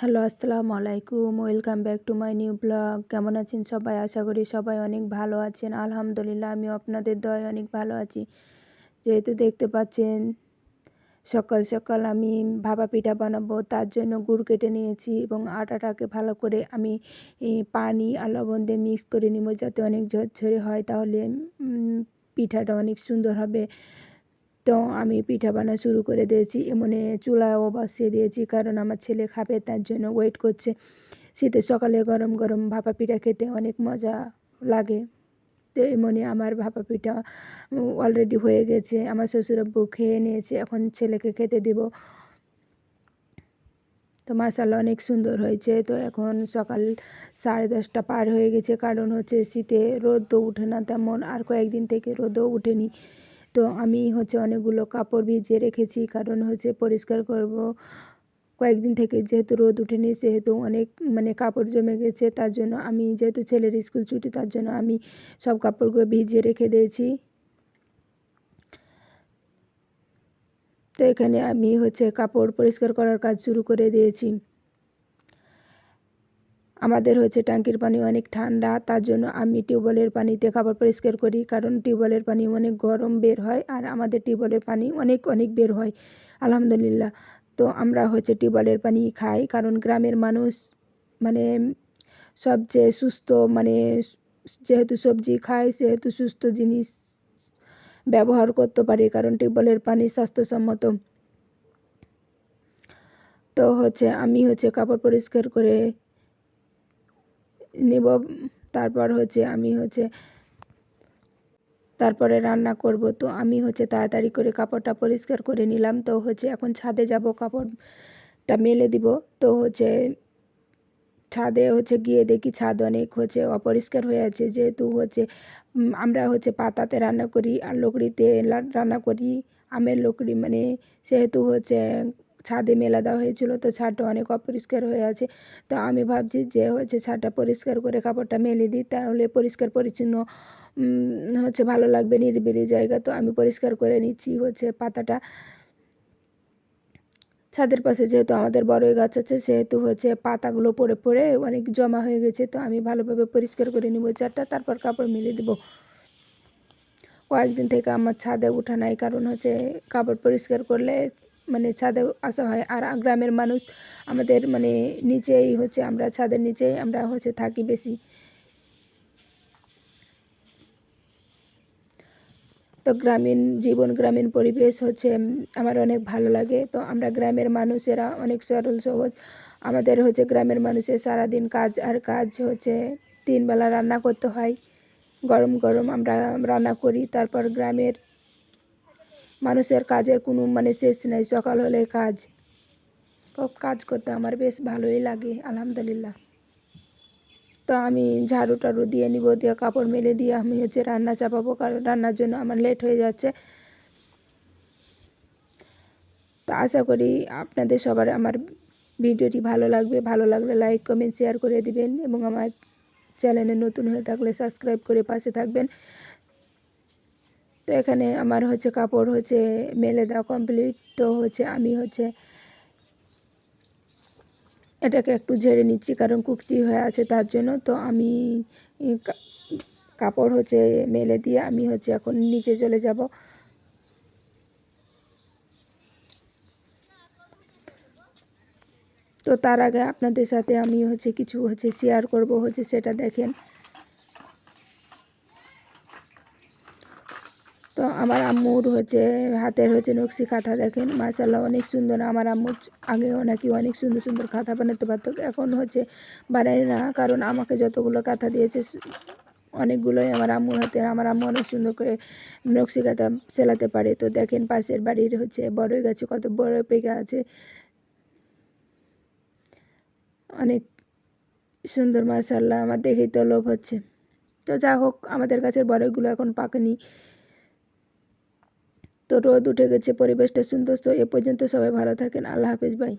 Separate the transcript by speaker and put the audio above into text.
Speaker 1: Hello, আসসালামু আলাইকুম। Welcome back to my new blog কেমন আছেন সবাই? আশা করি সবাই অনেক ভালো আছেন। আলহামদুলিল্লাহ, আমিও আপনাদের দয় অনেক ভালো আছি। যেহেতু দেখতে পাচ্ছেন, সকাল সকাল আমি ভাপা পিঠা বানাবো। তার জন্য গুড় কেটে নিয়েছি এবং আটাটাকে ভালো করে আমি পানি আর লবণ দিয়ে মিক্স করে নিব যাতে অনেক ঝরঝরে হয়। তাহলে পিঠাটা অনেক সুন্দর হবে। তো আমি পিঠা বানা শুরু করে দিয়েছি। এমনে চুলাও বসিয়ে দিয়েছি কারণ আমার ছেলে খাবে, তার জন্য ওয়েট করছে। শীতের সকালে গরম গরম ভাপা পিঠা খেতে অনেক মজা লাগে। তো এমনি আমার ভাপা পিঠা অলরেডি হয়ে গেছে। আমার শ্বশুরাব্বু খেয়ে নিয়েছে, এখন ছেলেকে খেতে দিব। তো মাসাল্লা অনেক সুন্দর হয়েছে। তো এখন সকাল সাড়ে দশটা পার হয়ে গেছে। কারণ হচ্ছে শীতে রোদ তো উঠে না তেমন। আর কয়েকদিন থেকে রোদও উঠেনি। তো আমি হচ্ছে অনেকগুলো কাপড় ভিজিয়ে রেখেছি। কারণ হচ্ছে পরিষ্কার করব। কয়েকদিন থেকে যেহেতু রোদ উঠেনি, সেহেতু অনেক মানে কাপড় জমে গেছে, তার জন্য আমি যেহেতু ছেলের স্কুল ছুটি, তার জন্য আমি সব কাপড়গুলো ভিজিয়ে রেখে দিয়েছি। তো এখানে আমি হচ্ছে কাপড় পরিষ্কার করার কাজ শুরু করে দিয়েছি। আমাদের হচ্ছে ট্যাঙ্কির পানি অনেক ঠান্ডা, তার জন্য আমি টিউবওয়েলের পানিতে কাপড় পরিষ্কার করি, কারণ টিউবওয়েলের পানি অনেক গরম বের হয় আর আমাদের টিউবওয়েলের পানি অনেক অনেক বের হয়, আলহামদুলিল্লাহ। তো আমরা হচ্ছে টিউবওয়েলের পানি খাই, কারণ গ্রামের মানুষ মানে সবচেয়ে সুস্থ মানে যেহেতু সবজি খায়, সেহেতু সুস্থ জিনিস ব্যবহার করতে পারি, কারণ টিউবওয়েলের পানি স্বাস্থ্যসম্মত। তো হচ্ছে আমি হচ্ছে কাপড় পরিষ্কার করে নেব। তারপর হচ্ছে আমি হচ্ছে তারপরে রান্না করব। তো আমি হচ্ছে তাড়াতাড়ি করে কাপড়টা পরিষ্কার করে নিলাম। তো হচ্ছে এখন ছাদে যাব, কাপড়টা মেলে দিব। তো হচ্ছে ছাদে হচ্ছে গিয়ে দেখি ছাদ অনেক হচ্ছে অপরিষ্কার হয়ে আছে। যেহেতু হচ্ছে আমরা হচ্ছে পাতাতে রান্না করি আর লকড়িতে রান্না করি। আমের লকড়ি মানে সেহেতু হচ্ছে ছাদে মেলা দেওয়া হয়েছিল, তো ছাদটা অনেক অপরিষ্কার হয়ে আছে। তো আমি ভাবছি যে হচ্ছে ছাদটা পরিষ্কার করে কাপড়টা মেলে দিই, তাহলে পরিষ্কার পরিচ্ছন্ন হচ্ছে ভালো লাগবে, নিরিবিলি জায়গা। তো আমি পরিষ্কার করে নিচ্ছি হচ্ছে পাতাটা। ছাদের পাশে যেহেতু আমাদের বড়ই গাছ আছে, সেহেতু হচ্ছে পাতাগুলো পড়ে পড়ে অনেক জমা হয়ে গেছে, তো আমি ভালোভাবে পরিষ্কার করে নিব চারটা, তারপর কাপড় মিলে দেবো। কয়েকদিন থেকে আমার ছাদে ওঠা নাই, কারণ হচ্ছে কাপড় পরিষ্কার করলে মানে ছাদে আসা হয়। আর গ্রামের মানুষ আমাদের মানে নিচেই হচ্ছে আমরা ছাদের নিচেই আমরা হচ্ছে থাকি বেশি। তো গ্রামীণ জীবন, গ্রামীণ পরিবেশ হচ্ছে আমার অনেক ভালো লাগে। তো আমরা গ্রামের মানুষেরা অনেক সরল, সহজ। আমাদের হচ্ছে গ্রামের মানুষের সারাদিন কাজ আর কাজ হচ্ছে তিনবেলা রান্না করতে হয়। গরম গরম আমরা রান্না করি। তারপর গ্রামের মানুষের কাজের কোনো মানে শেষ নেই, সকাল হলে কাজ। কাজ করতে আমার বেশ ভালোই লাগে, আলহামদুলিল্লাহ। তো আমি ঝাড়ু টাড়ু দিয়ে নিব, দিয়ে কাপড় মেলে দিয়ে আমি হচ্ছে রান্না চাপাবো, কারণ রান্নার জন্য আমার লেট হয়ে যাচ্ছে। তো আশা করি আপনাদের সবার আমার ভিডিওটি ভালো লাগবে, ভালো লাগলে লাইক কমেন্ট শেয়ার করে দিবেন এবং আমার চ্যানেলে নতুন হয়ে থাকলে সাবস্ক্রাইব করে পাশে থাকবেন। তো এখানে আমার হচ্ছে কাপড় হচ্ছে মেলে দেওয়া কমপ্লিট তো হচ্ছে আমি হচ্ছে এটাকে একটু ঝেড়ে নিচ্ছি কারণ কুকচি হয়ে আছে তার জন্য। তো আমি কাপড় হচ্ছে মেলে দিয়ে আমি হচ্ছে এখন নিচে চলে যাব। তো তার আগে আপনাদের সাথে আমি হচ্ছে কিছু হচ্ছে শেয়ার করব হচ্ছে সেটা দেখেন। তো আমার আম্মুর হচ্ছে হাতের হচ্ছে নকশি খাতা দেখেন মাসাল্লাহ অনেক সুন্দর। আমার আম্মুর আগেও নাকি অনেক সুন্দর সুন্দর খাতা বানাতে পারতো, এখন হচ্ছে বানাই না, কারণ আমাকে যতগুলো কাঁথা দিয়েছে অনেকগুলোই আমার আম্মুর হাতে আমার আম্মু অনেক সুন্দর করে নকশি খাতা সেলাতে পারে। তো দেখেন পাশের বাড়ির হচ্ছে বড়ই গাছে, কত বড় পেকে আছে। অনেক সুন্দর মাসাল্লাহ আমার দেখেই তো লোভ হচ্ছে। তো যা হোক, আমাদের গাছের বড়ইগুলো এখন পাকেনি। তো রোদ উঠে গেছে, পরিবেশটা সুন্দর। তো এ পর্যন্ত সবাই ভালো থাকেন। আল্লাহ হাফেজ ভাই